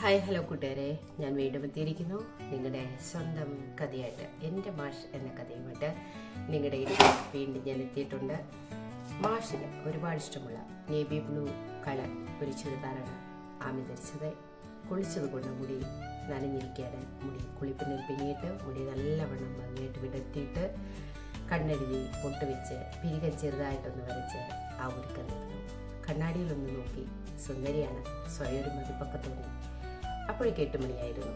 Hi hello കൂട്ടുകാരെ. ഞാൻ വീണ്ടും എത്തിയിരിക്കുന്നു. നിങ്ങളുടെ സ്വന്തം കഥയായിട്ട് എന്റെ മാഷ് എന്ന കഥയുമായിട്ട് നിങ്ങളുടെ വീണ്ടും ഞാൻ എത്തിയിട്ടുണ്ട്. മാഷിന് ഒരുപാട് ഇഷ്ടമുള്ള നേവി ബ്ലൂ കളർ ഒരു ചുരിദാറാണ് ആമി ധരിച്ചത്. കുളിച്ചത് കൊണ്ട് മുടി നനഞ്ഞിരിക്കുകയാണ്. മുടി കുളിപ്പിന് പിന്നിയിട്ട് മുടി നല്ലവണ്ണം ഭംഗിയായിട്ട് വിടർത്തിയിട്ട് കണ്ണെഴുതി പൊട്ടുവെച്ച് പിരികൻ ചെറുതായിട്ടൊന്ന് വരച്ച് ആ നിൽക്കുന്നു കണ്ണാടിയിലൊന്ന് നോക്കി സുന്ദരിയാണ്. സ്വയം ഒരു മതിപ്പൊക്കെ തോന്നി അപ്പോഴേക്ക് എട്ട് മണിയായിരുന്നു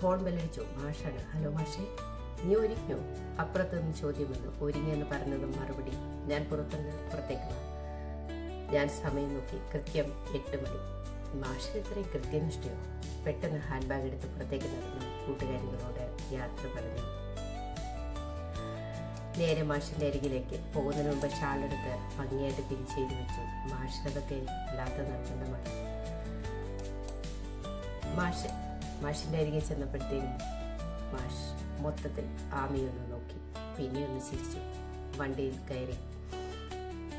ഫോൺ ബെല്ലടിച്ചു. മാഷാണ്. ഹലോ മാഷേ. നീ ഒരുങ്ങിയോ? അപ്പുറത്ത് നിന്ന് ചോദ്യം വന്നു. ഒരുങ്ങിയെന്ന് പറഞ്ഞതും മറുപടി ഞാൻ പുറത്തുനിന്ന് പുറത്തേക്ക് ഞാൻ സമയം നോക്കി. കൃത്യം എട്ട് മണി. മാഷിന് ഇത്രയും കൃത്യനിഷ്ഠയോ? പെട്ടെന്ന് ഹാൻഡ് ബാഗ് എടുത്ത് പുറത്തേക്ക് നടന്നു. കൂട്ടുകാരികളോട് യാത്ര പറഞ്ഞു. നേരെ മാഷിന്റെ അരികിലേക്ക്. പോകുന്നതിന് മുമ്പ് ഷാളെടുത്ത് ഭംഗിയായിട്ട് ചെയ്ത് വെച്ചു. മാഷിനതൊക്കെ ഇല്ലാത്ത നിർബന്ധമാണ്. മാഷ് മാഷിന്റെ അരികെ ചെന്നപ്പോഴത്തേനും മാഷ് മൊത്തത്തിൽ ആമിയൊന്ന് നോക്കി. പിന്നെ ഒന്ന് ചിരിച്ചു. വണ്ടിയിൽ കയറി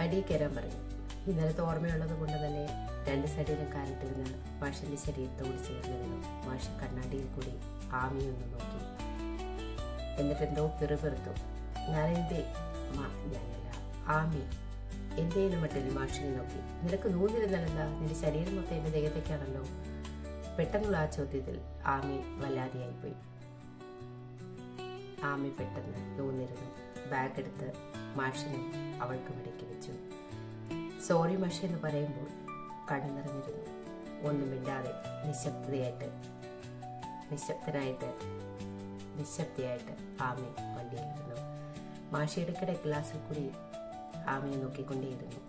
അടിയിൽ കയറാൻ പറഞ്ഞു. ഇന്നലത്തെ ഓർമ്മയുള്ളത് കൊണ്ട് തന്നെ രണ്ട് സൈഡിലും കാലിട്ടിരുന്ന മാഷിന്റെ ശരീരത്തോട് ചേർന്നിരുന്നു മാഷ് കണ്ണാടിയിൽ കൂടി ആമിയൊന്ന് നോക്കി. എന്നിട്ട് എന്തോ പിറുപിറുത്തു ഞാനെന്തേ? മാ- ഞാനല്ല. ആമി. എന്തേലും മട്ടിൽ? മാഷിനെ നോക്കി. നിനക്ക് നൂന്നിരുന്നാലെന്താ? നിന്റെ ശരീരം മൊത്തം എന്റെ ദേഹത്തേക്കാണല്ലോ. പെട്ടെന്നുള്ള ആ ചോദ്യത്തിൽ ആമി വല്ലാതെയായിപ്പോയി ആമി പെട്ടെന്ന് നൂന്നിരുന്നു ബാഗ് എടുത്ത് മാഷിനെ അവൾക്ക് മടക്കി വെച്ചു. സോറി മാഷി എന്ന് പറയുമ്പോൾ കണ്ണു നിറഞ്ഞിരുന്നു. ഒന്നും മിണ്ടാതെ നിശബ്ദതയായിട്ട് നിശബ്ദനായിട്ട് നിശബ്ദയായിട്ട് ആമി വണ്ടിയിലിരുന്നു. മാഷി ഇടയ്ക്കിടെ ഗ്ലാസ്സിൽ കൂടി ആമയെ നോക്കിക്കൊണ്ടേയിരുന്നു.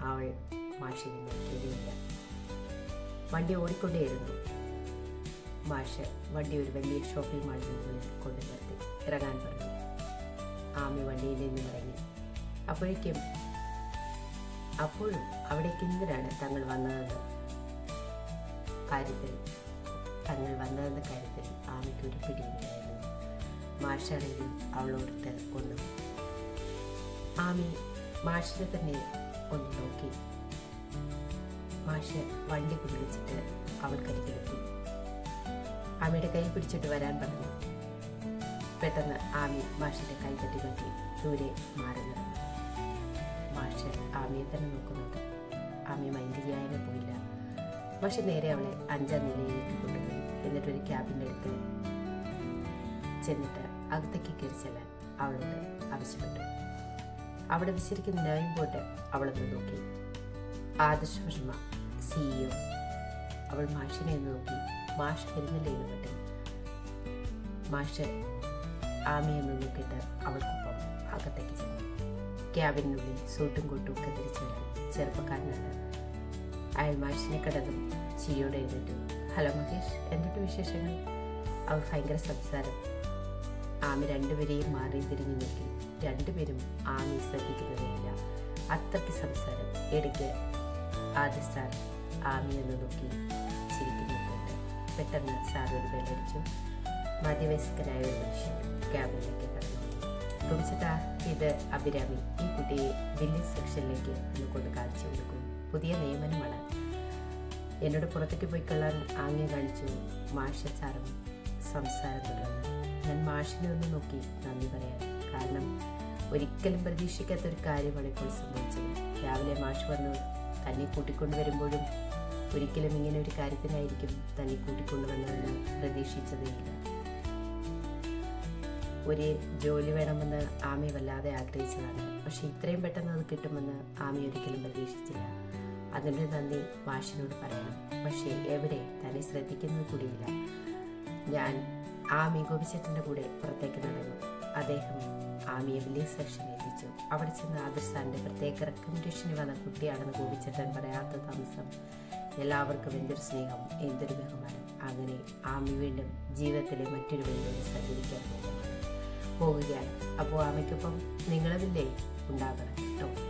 അവൾ മാഷിനെ നോക്കിയതേയില്ല. വണ്ടി ഓടിക്കൊണ്ടേയിരുന്നു. മാഷ് വണ്ടി ഒരു വലിയ ഷോപ്പിംഗ് മാളിന് മുകളിൽ കൊണ്ടു നിർത്തി. ഇറങ്ങാൻ പറഞ്ഞു. ആമി വണ്ടിയിൽ നിന്നും ഇറങ്ങി. അപ്പോഴേക്കും അപ്പോഴും അവിടേക്ക് എന്തിനാണ് തങ്ങൾ വന്നതെന്ന് കാര്യത്തിൽ തങ്ങൾ വന്നതെന്ന കാര്യത്തിൽ ആമയ്ക്ക് ഒരു പിടിയില്ലായിരുന്നു. മാഷാണെങ്കിൽ അവളോടുത്ത് ഒന്നും ആമി മാഷിനെ തന്നെ ഒന്ന് നോക്കി. മാഷ് വണ്ടി കുടിവെച്ചിട്ട് അവൾക്കരികിലെത്തി ആമിയുടെ കൈ പിടിച്ചിട്ട് വരാൻ പറഞ്ഞു. പെട്ടെന്ന് ആമി മാഷിന്റെ കൈ തട്ടി നോക്കി ദൂരെ മാറി നടന്നു മാഷ് ആമിയെ തന്നെ നോക്കുന്നുണ്ട്. ആമി മൈൻഡ് പോയില്ല. മാഷ് നേരെ അവളെ അഞ്ചാം നിലയിലേക്ക് കൊണ്ടുപോയി. എന്നിട്ടൊരു ക്യാബിന്റെ അടുത്ത് ചെന്നിട്ട് അകത്തേക്ക് കയറി ചെല്ലാൻ അവളോട് ആവശ്യപ്പെട്ടു. അവിടെ വിശ്രിക്കുന്ന നയം പോട്ട് അവളൊന്ന് നോക്കി. ആദർശ വർമ്മ സിഇഒ അവൾ മാഷിനെ നോക്കി. മാഷ് പറ്റി മാഷ് ആമിയെ ഒന്ന് നോക്കിയിട്ട് അവൾക്കൊപ്പം അകത്തേക്ക് ചെന്നു. ക്യാബിനുള്ളിൽ സൂട്ടും കൊട്ടും ഒക്കെ തിരിച്ചു ചെറുപ്പക്കാരനാണ് അയാൾ മാഷിനെ കിടന്നും ചിരിയോടെ എഴുന്നേറ്റു. ഹലോ മഹേഷ് എന്തൊക്കെ വിശേഷങ്ങൾ? അവൾ ഭയങ്കര സംസാരം. ആമി രണ്ടുപേരെയും മാറി തിരിഞ്ഞു നോക്കി. രണ്ടുപേരും ആമി ശ്രദ്ധിക്കുന്നതേയില്ല. അത്രയ്ക്ക് സംസാരം. ഇടയ്ക്ക് ആദ്യ സാർ ആമി എന്ന് നോക്കി ചിരിക്കുന്നുണ്ട്. പെട്ടെന്ന് സാർ ഒരു ബെല്ലടിച്ചു മധ്യവയസ്കനായ ഒരു മനുഷ്യൻ ക്യാബിനിലേക്ക് കടന്നു. ഇത് അഭിരാമി ഈ കുട്ടിയെ ബില്ലിംഗ് സെക്ഷനിലേക്ക് ഒന്ന് കൊണ്ട് കാണിച്ചു കൊടുക്കും. പുതിയ നിയമനമാണ്. എന്നോട് പുറത്തേക്ക് പോയി കൊള്ളാൻ ആംഗ്യം കാണിച്ചു. മാഷ സാറും സംസാരം തുടർന്നു. ഞാൻ മാഷിനെ ഒന്ന് നോക്കി നന്ദി പറയാൻ. കാരണം ഒരിക്കലും പ്രതീക്ഷിക്കാത്ത ഒരു കാര്യമാണ് ഇപ്പോൾ സംഭവിച്ചത്. രാവിലെ മാഷ് വന്ന് തന്നെ കൂട്ടിക്കൊണ്ടു വരുമ്പോഴും ഒരിക്കലും ഇങ്ങനെ ഒരു കാര്യത്തിനായിരിക്കും തന്നെ കൂട്ടിക്കൊണ്ടുവന്നതെന്ന് പ്രതീക്ഷിച്ചതേയില്ല ഒരു ജോലി വേണമെന്ന് ആമി വല്ലാതെ ആഗ്രഹിച്ചതാണ്. പക്ഷെ ഇത്രയും പെട്ടെന്ന് അത് കിട്ടുമെന്ന് ആമി ഒരിക്കലും പ്രതീക്ഷിച്ചില്ല. അതിന്റെ നന്ദി മാഷിനോട് പറയണം പക്ഷേ എവിടെ തന്നെ ശ്രദ്ധിക്കുന്നത് കൂടിയില്ല. ഞാൻ ആമി ഗോപിച്ചേട്ടന്റെ കൂടെ പുറത്തേക്ക് നടന്നു. അദ്ദേഹം ആമിയെ വില്ലേജ് സെക്ഷനിൽ എത്തിച്ചു. അവിടെ ചെന്ന് ആദർശ് സാറിന്റെ പ്രത്യേക റെക്കമെൻഡേഷന് വന്ന കുട്ടിയാണെന്ന് ഗോപിച്ചേട്ടൻ പറയാത്ത താമസം. എല്ലാവർക്കും എന്തൊരു സ്നേഹം എന്തൊരു ബഹുമാനം. അങ്ങനെ ആമി വീണ്ടും ജീവിതത്തിലെ മറ്റൊരു വഴിയോട് സഞ്ചരിക്കാൻ പോകുകയാണ്. അപ്പോൾ ആമയ്ക്കൊപ്പം നിങ്ങളുമില്ലേ? ഉണ്ടാകണം. കേട്ടോ.